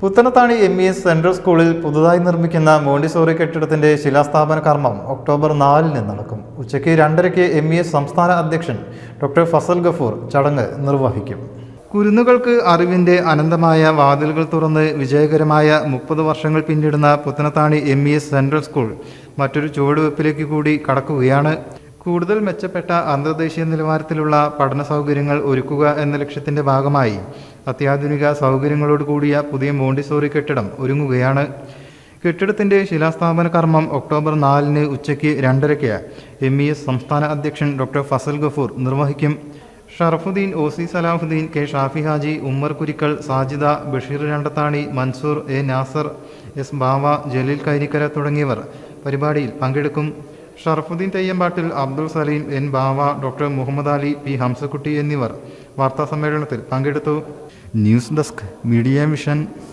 Puthanathani M E S central സ്കൂളിൽ പുതുതായി നിർമ്മിക്കുന്ന മോണ്ടിസോറി കെട്ടിടത്തിന്റെ ശിലാസ്ഥാപന കർമ്മം ഒക്ടോബർ നാലിന് നടക്കും. ഉച്ചയ്ക്ക് രണ്ടരയ്ക്ക് എം ഇ എസ് സംസ്ഥാന അധ്യക്ഷൻ ഡോക്ടർ ഫസൽ ഗഫൂർ ചടങ്ങ് നിർവഹിക്കും. കുരുന്നുകൾക്ക് അറിവിന്റെ അനന്തമായ വാതിലുകൾ തുറന്ന് വിജയകരമായ മുപ്പത് വർഷങ്ങൾ പിന്നിടുന്ന Puthanathani M E S central school മറ്റൊരു ചുവടുവെപ്പിലേക്ക് കൂടി കടക്കുകയാണ്. കൂടുതൽ മെച്ചപ്പെട്ട അന്തർദേശീയ നിലവാരത്തിലുള്ള പഠന സൗകര്യങ്ങൾ ഒരുക്കുക എന്ന ലക്ഷ്യത്തിന്റെ ഭാഗമായി അത്യാധുനിക സൗകര്യങ്ങളോട് കൂടിയ പുതിയ മോണ്ടിസോറി കെട്ടിടം ഒരുങ്ങുകയാണ്. കെട്ടിടത്തിന്റെ ശിലാസ്ഥാപന കർമ്മം ഒക്ടോബർ നാലിന് ഉച്ചയ്ക്ക് രണ്ടരയ്ക്ക് എം ഇ എസ് സംസ്ഥാന അധ്യക്ഷൻ ഡോക്ടർ ഫസൽ ഗഫൂർ നിർവഹിക്കും. Sharafuddin O C Salahuddin K Shafi Haji Ummer Kurikkal Sajida Basheer Randathani Mansoor A Nasser S Bava Jaleel Kainikkara തുടങ്ങിയവർ പരിപാടിയിൽ പങ്കെടുക്കും. Sharafuddin Theyyampattil Abdul Salim N Bava doctor Muhammad Ali P Hamzakutty എന്നിവർ വാർത്താസമ്മേളനത്തിൽ പങ്കെടുത്തു. News desk media mission.